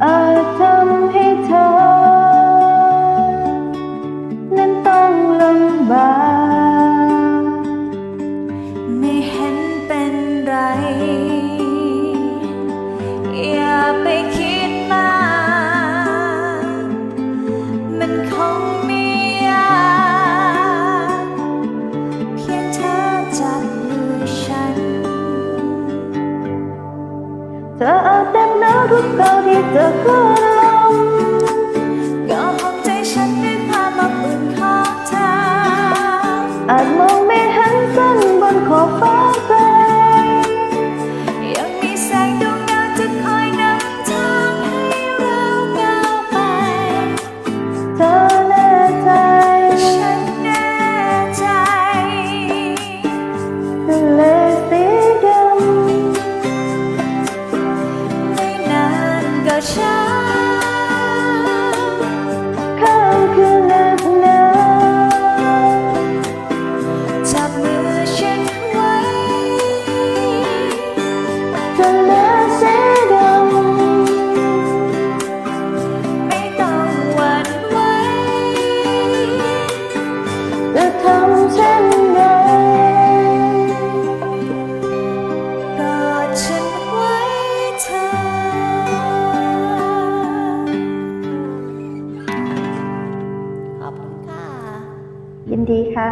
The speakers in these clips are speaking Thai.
Atama พวกเราที่เจอก็ลงก็หอมใจฉันด้วยคามอบอุ่นของออาจมองไม่ shine. ยินดีค่ะ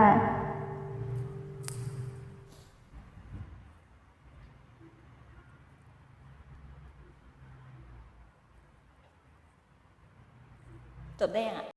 จบได้ยังอะ